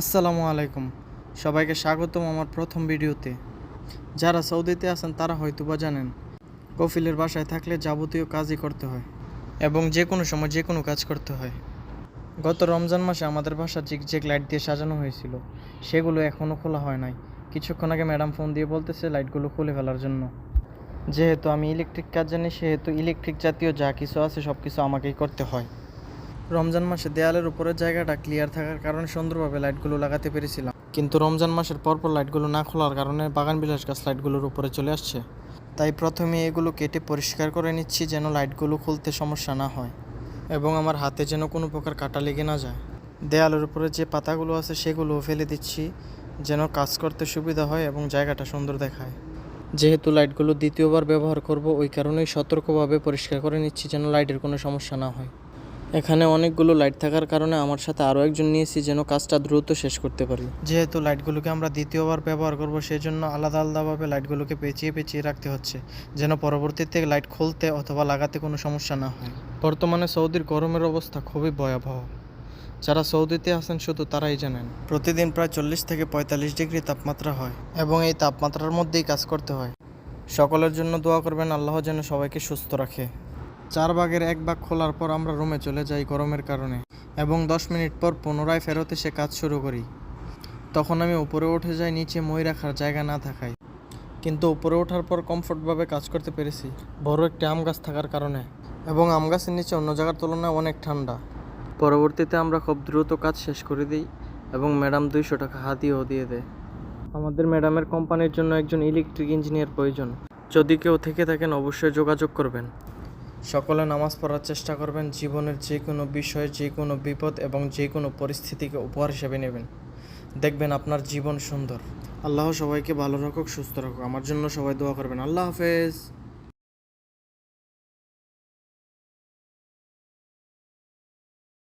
আসসালামু আলাইকুম। সবাইকে স্বাগতম আমার প্রথম ভিডিওতে। যারা সৌদিতে আছেন, তারা হয়তোবা জানেন, কফিলের বাসায় থাকলে যাবতীয় কাজই করতে হয় এবং যে কোনো সময় যে কোনো কাজ করতে হয়। গত রমজান মাসে আমাদের বাসা জিগজেগ লাইট দিয়ে সাজানো হয়েছিল। সেগুলো এখনও খোলা হয় নাই। কিছুক্ষণ আগে ম্যাডাম ফোন দিয়ে বলতেছে লাইটগুলো খুলে ফেলার জন্য। যেহেতু আমি ইলেকট্রিক কাজ জানি, সেহেতু ইলেকট্রিক জাতীয় যা কিছু আছে সব কিছু আমাকেই করতে হয়। রমজান মাসে দেয়ালের উপরের জায়গাটা ক্লিয়ার থাকার কারণে সুন্দরভাবে লাইটগুলো লাগাতে পেরেছিলাম। কিন্তু রমজান মাসের পরপর লাইটগুলো না খোলার কারণে বাগান বিলাস গাছ লাইটগুলোর উপরে চলে আসছে। তাই প্রথমে এগুলো কেটে পরিষ্কার করে নিচ্ছি যেন লাইটগুলো খুলতে সমস্যা না হয় এবং আমার হাতে যেন কোনো প্রকার কাটা লেগে না যায়। দেয়ালের উপরে যে পাতাগুলো আছে সেগুলোও ফেলে দিচ্ছি যেন কাজ করতে সুবিধা হয় এবং জায়গাটা সুন্দর দেখায়। যেহেতু লাইটগুলো দ্বিতীয়বার ব্যবহার করব, ওই কারণেই সতর্কভাবে পরিষ্কার করে নিচ্ছি যেন লাইটের কোনো সমস্যা না হয়। এখানে অনেকগুলো লাইট থাকার কারণে আমার সাথে আরও একজন নিয়েছি যেন কাজটা দ্রুত শেষ করতে পারি। যেহেতু লাইটগুলোকে আমরা দ্বিতীয়বার ব্যবহার করব সেই জন্য আলাদা আলাদাভাবে লাইটগুলোকে পেঁচিয়ে পেঁচিয়ে রাখতে হচ্ছে, যেন পরবর্তীতে লাইট খুলতে অথবা লাগাতে কোনো সমস্যা না হয়। বর্তমানে সৌদির গরমের অবস্থা খুবই ভয়াবহ। যারা সৌদিতে আছেন, শুধু তারাই জানেন। প্রতিদিন প্রায় চল্লিশ থেকে পঁয়তাল্লিশ ডিগ্রি তাপমাত্রা হয় এবং এই তাপমাত্রার মধ্যেই কাজ করতে হয়। সকলের জন্য দোয়া করবেন, আল্লাহ যেন সবাইকে সুস্থ রাখে। চার ভাগের এক ভাগ খোলার পর আমরা রুমে চলে যাই গরমের কারণে এবং দশ মিনিট পর পুনরায় ফেরত এসে কাজ শুরু করি। তখন আমি উপরে উঠে যাই, নিচে মই রাখার জায়গা না থাকায়। কিন্তু উপরে ওঠার পর কমফোর্টভাবে কাজ করতে পেরেছি। বড় একটি আম গাছ থাকার কারণে এবং আম গাছের নিচে অন্য জায়গার তুলনায় অনেক ঠান্ডা। পরবর্তীতে আমরা খুব দ্রুত কাজ শেষ করে দিই এবং ম্যাডাম দুইশো টাকা হাতিয়েও দিয়ে দেয়। আমাদের ম্যাডামের কোম্পানির জন্য একজন ইলেকট্রিক ইঞ্জিনিয়ার প্রয়োজন। যদি কেউ থেকে থাকেন অবশ্যই যোগাযোগ করবেন। সকলে নামাজ পড়ার চেষ্টা করবেন, জীবনের যে কোনো বিষয়ে, যে কোনো বিপদ এবং যে কোনো পরিস্থিতিকে উপহার হিসেবে নেবেন। দেখবেন আপনার জীবন সুন্দর। আল্লাহ সবাইকে ভালো রাখুক, সুস্থ রাখুক। আমার জন্য সবাই দোয়া করবেন। আল্লাহ হাফেজ।